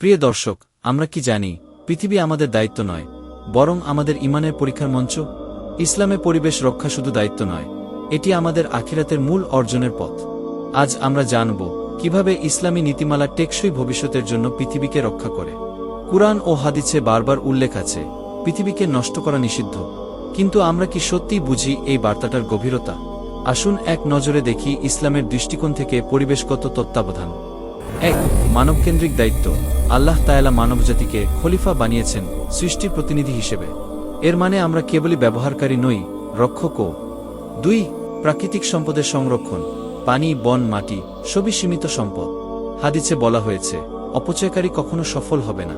প্রিয় দর্শক, আমরা কি জানি, পৃথিবী আমাদের দায়িত্ব নয়, বরং আমাদের ইমানের পরীক্ষার মঞ্চ? ইসলামে পরিবেশ রক্ষা শুধু দায়িত্ব নয়, এটি আমাদের আখিরাতের মূল অর্জনের পথ। আজ আমরা জানব, কীভাবে ইসলামী নীতিমালা টেকসই ভবিষ্যতের জন্য পৃথিবীকে রক্ষা করে। কুরআন ও হাদিসে বারবার উল্লেখ আছে, পৃথিবীকে নষ্ট করা নিষিদ্ধ। কিন্তু আমরা কি সত্যিই বুঝি এই বার্তাটার গভীরতা? আসুন এক নজরে দেখি ইসলামের দৃষ্টিকোণ থেকে পরিবেশগত তত্ত্বাবধান। এক, মানবকেন্দ্রিক দায়িত্ব। আল্লাহ তায়ালা মানবজাতিকে খলিফা বানিয়েছেন সৃষ্টির প্রতিনিধি হিসেবে। এর মানে আমরা কেবলই ব্যবহারকারী নই, রক্ষকও। দুই, প্রাকৃতিক সম্পদের সংরক্ষণ। পানি, বন, মাটি, সবই সীমিত সম্পদ। হাদিসে বলা হয়েছে, অপচয়কারী কখনো সফল হবে না।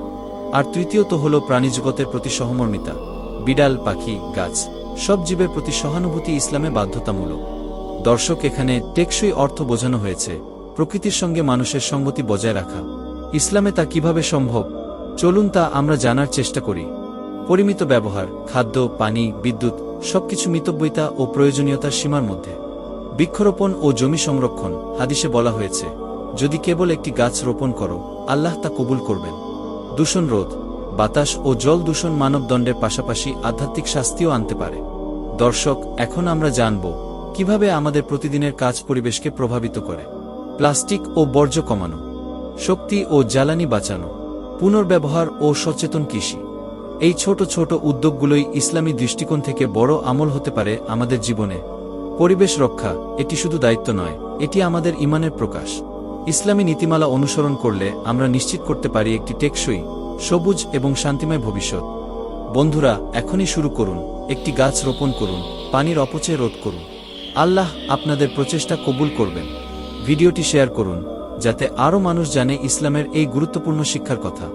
আর তৃতীয়ত হল প্রাণীজগতের প্রতি সহমর্মিতা। বিড়াল, পাখি, গাছ, সব জীবের প্রতি সহানুভূতি ইসলামে বাধ্যতামূলক। দর্শক এখানে টেকসই অর্থ বোঝানো হয়েছে প্রকৃতির সঙ্গে মানুষের সঙ্গতি বজায় রাখা। ইসলামে তা কীভাবে সম্ভব? চলুন তা আমরা জানার চেষ্টা করি। পরিমিত ব্যবহার, খাদ্য, পানি, বিদ্যুৎ, সবকিছু মিতব্যয়িতা ও প্রয়োজনীয়তার সীমার মধ্যে। বৃক্ষরোপণ ও জমি সংরক্ষণ, হাদিসে বলা হয়েছে, যদি কেবল একটি গাছ রোপণ করো, আল্লাহ তা কবুল করবেন। দূষণ রোধ, বাতাস ও জল দূষণ মানবদণ্ডের পাশাপাশি আধ্যাত্মিক শাস্তিও আনতে পারে। দর্শক, এখন আমরা জানব, কীভাবে আমাদের প্রতিদিনের কাজ পরিবেশকে প্রভাবিত করে। প্লাস্টিক ও বর্জ্য কমানো, শক্তি ও জ্বালানি বাঁচানো, পুনর্ব্যবহার ও সচেতন কৃষি। এই ছোট ছোট উদ্যোগগুলোই ইসলামী দৃষ্টিকোণ থেকে বড় আমল হতে পারে আমাদের জীবনে। পরিবেশ রক্ষা, এটি শুধু দায়িত্ব নয়, এটি আমাদের ইমানের প্রকাশ। ইসলামী নীতিমালা অনুসরণ করলে আমরা নিশ্চিত করতে পারি একটি টেকসই, সবুজ এবং শান্তিময় ভবিষ্যৎ। বন্ধুরা, এখনই শুরু করুন, একটি গাছ রোপণ করুন, পানির অপচয় রোধ করুন। আল্লাহ আপনাদের প্রচেষ্টা কবুল করবেন। ভিডিওটি শেয়ার করুন যাতে আরও মানুষ জানে ইসলামের এই গুরুত্বপূর্ণ শিক্ষার কথা।